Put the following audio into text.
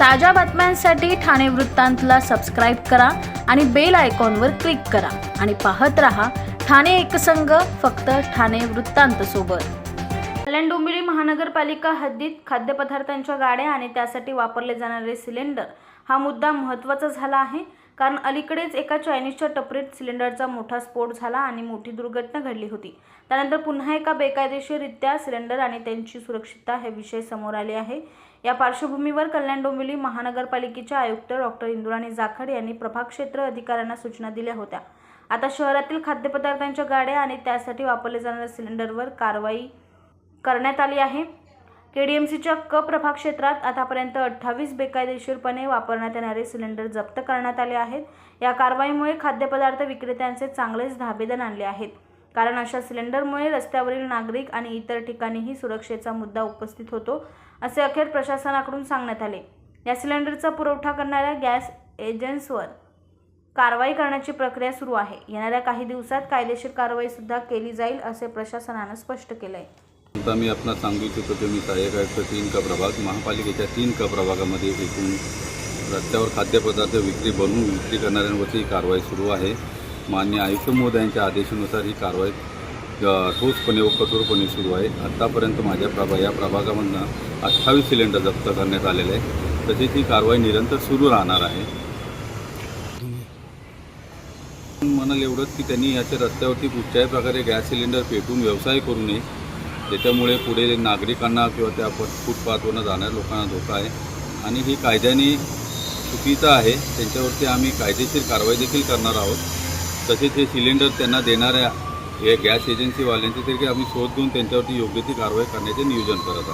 ताज्या बातम्यांसाठी ठाणे वृत्तांतला सबस्क्राईब करा आणि बेल आयकॉनवर क्लिक करा. आणि पाहत रहा ठाणे एकसंघ फक्त ठाणे वृत्तांत सोबत. कल्याण डोंबिवली महानगरपालिका हद्दीत खाद्यपदार्थांच्या गाड्या आणि त्यासाठी वापरले जाणारे सिलेंडर हा मुद्दा महत्त्वाचा झाला आहे. कारण अलीकडेच एका चायनीजच्या टपरीत सिलेंडरचा मोठा स्फोट झाला आणि मोठी दुर्घटना घडली होती. त्यानंतर पुन्हा एका बेकायदेशीररित्या सिलेंडर आणि त्यांची सुरक्षितता हे विषय समोर आले आहे. या पार्श्वभूमीवर कल्याण डोंबिवली महानगरपालिकेच्या आयुक्त डॉक्टर इंदुराणी जाखड यांनी प्रभाग क्षेत्र अधिकाऱ्यांना सूचना दिल्या होत्या. आता शहरातील खाद्यपदार्थांच्या गाड्या आणि त्यासाठी वापरले जाणाऱ्या सिलेंडरवर कारवाई करण्यात आली आहे. के डी एम सीच्या क प्रभाग क्षेत्रात आतापर्यंत अठ्ठावीस बेकायदेशीरपणे वापरण्यात येणारे सिलेंडर जप्त करण्यात आले आहेत. या कारवाईमुळे खाद्यपदार्थ विक्रेत्यांचे चांगलेच धाबेदन आणले आहेत. कारण अशा सिलेंडरमुळे रस्त्यावरील नागरिक आणि इतर ठिकाणीही सुरक्षेचा मुद्दा उपस्थित होतो असे अखेर प्रशासनाकडून सांगण्यात आले. या सिलेंडरचा पुरवठा करणाऱ्या गॅस एजन्सवर कारवाई करण्याची प्रक्रिया सुरू आहे. येणाऱ्या काही दिवसात कायदेशीर कारवाई सुद्धा केली जाईल असे प्रशासनानं स्पष्ट केलं आहे आता मी आपण सांगू इच्छितो की मी सहाय्यक आयुक्त तीन क प्रभाग महापालिकेच्या तीन क प्रभागामध्ये एकूण रस्त्यावर खाद्यपदार्थ विक्री बनवून विक्री करणाऱ्यांवरती कारवाई सुरू आहे. मान्य आयुक्त महोदयांच्या आदेशानुसार ही कारवाई ठोसपणे व कठोरपणे सुरू आहे. आत्तापर्यंत माझ्या प्रभा या प्रभागामधनं अठ्ठावीस सिलेंडर जप्त करण्यात आलेले आहे तसेच ही कारवाई निरंतर सुरू राहणार आहे. म्हणाल एवढंच की त्यांनी याच्या रस्त्यावरती कुठच्याही प्रकारे गॅस सिलेंडर पेटून व्यवसाय करू नये. त्याच्यामुळे पुढे नागरिकांना किंवा त्या फुटपाथवरनं जाणाऱ्या लोकांना धोका आहे. आणि ही कायद्याने चुकीचं आहे. त्यांच्यावरती आम्ही कायदेशीर कारवाई देखील करणार आहोत. तसेच हे सिलेंडर त्यांना देणाऱ्या या गॅस एजन्सीवाल्यांचे देखील आम्ही शोध घेऊन त्यांच्यावरती योग्य ती कारवाई करण्याचे नियोजन करत आहोत.